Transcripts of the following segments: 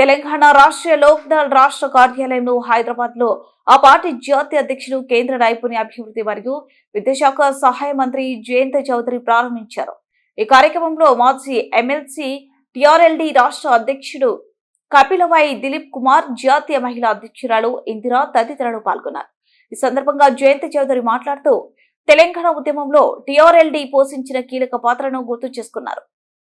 తెలంగాణ రాష్ట్రీయ లోక్దళ్ రాష్ట్ర కార్యాలయంలో హైదరాబాద్లో ఆ పార్టీ జాతీయ అధ్యక్షుడు కేంద్ర నైపుణ్య అభివృద్ధి మరియు విద్యాశాఖ సహాయ మంత్రి జయంత చౌదరి ప్రారంభించారు. ఈ కార్యక్రమంలో మాజీ ఎమ్మెల్సీ టిఆర్ఎల్డి రాష్ట్ర అధ్యక్షుడు కపిలవాయి దిలీప్ కుమార్ జాతీయ మహిళా అధ్యక్షురాలు ఇందిరా తదితరులు పాల్గొన్నారు. ఈ సందర్భంగా జయంత చౌదరి మాట్లాడుతూ తెలంగాణ ఉద్యమంలో టిఆర్ఎల్డి పోషించిన కీలక పాత్రను గుర్తు చేసుకున్నారు.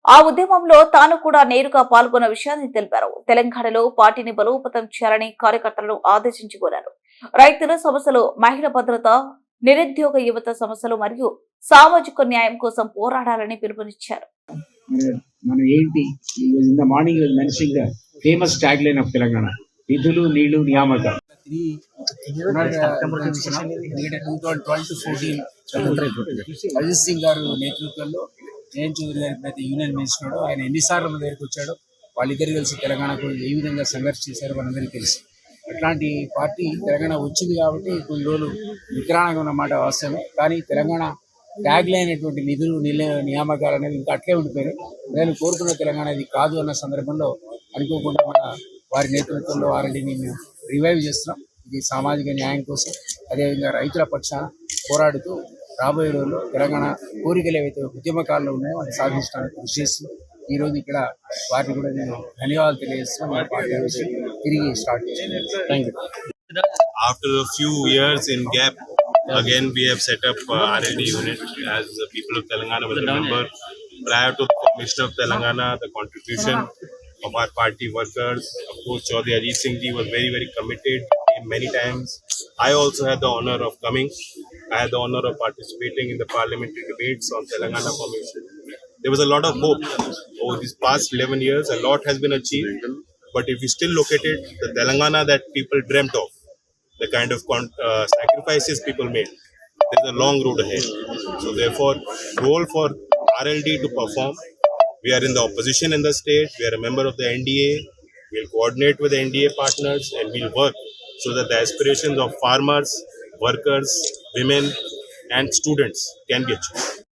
ఆ ఉద్యమంలో తాను కూడా నేరుగా పాల్గొన్న విషయాన్ని తెలిపారు. తెలంగాణలో పార్టీని బలోపేతం చేయాలని కార్యకర్తలను ఆదేశించి కోరారు. రైతుల సమస్యలు మహిళా భద్రత నిరుద్యోగ యువత సమస్యలు మరియు సామాజిక న్యాయం కోసం పోరాడాలని పిలుపునిచ్చారు. మన మనం ఏంటి? In the morning mentioning the famous tag line of Telangana. నిధులు నీళ్ళు నియామకాలు. త్రీ ఎందుకంటే two thousand twelve to fourteen Ajit Singh గారు నేతృత్వంలో జయంత్ చౌదరి గారి అయితే యూనియన్ మినిస్టర్ ఆయన ఎన్నిసార్లు మన దగ్గరికి వచ్చాడో వాళ్ళిద్దరు కలిసి తెలంగాణకు ఏ విధంగా సంఘర్షణ చేశారో మనందరికీ తెలుసు. అట్లాంటి పార్టీ తెలంగాణ వచ్చింది కాబట్టి కొన్ని రోజులు విగ్రహంగా ఉన్నమాట వాస్తవమే. కానీ తెలంగాణ ట్యాగ్ అయినటువంటి నిధులు నిల నియామకాలు అనేవి ఇంకా అట్లే ఉండిపోయినాయి నేను కోరుకున్న తెలంగాణ ఇది కాదు అన్న సందర్భంలో అనుకోకుండా మన వారి నేతృత్వంలో వారిని మేము రివైవ్ చేస్తున్నాం. ఇది సామాజిక న్యాయం కోసం అదేవిధంగా రైతుల పక్షాన పోరాడుతూ రాబోయే రోజుల్లో తెలంగాణ కోరికలు ఏవైతే ఉద్యమకాలంలో ఉన్నాయో అది సాధించడానికి కృషి చేస్తున్నాం ఈ రోజు ఇక్కడ వారిని కూడా నేను ధన్యవాదాలు తెలియజేస్తున్నాను మన పార్టీ నుంచి తిరిగి స్టార్ట్ చేస్తున్నాను thank you after a few years in gap again we have set up uh, RLD unit as the people of Telangana will remember prior to the formation of Telangana the contribution of our party workers of course Chaudhry Ajit Singh ji was very very committed came many times I also had the honor of coming I had the honor of participating in the parliamentary debates on Telangana formation there was a lot of hope over these past 11 years a lot has been achieved but if you still look at it the Telangana that people dreamt of the kind of uh, sacrifices people made. There's a long road ahead. So therefore, role for RLD to perform. We are in the opposition in the state. We are a member of the NDA. We'll coordinate with the NDA partners and we'll work so that the aspirations of farmers, workers, women, and students can be achieved.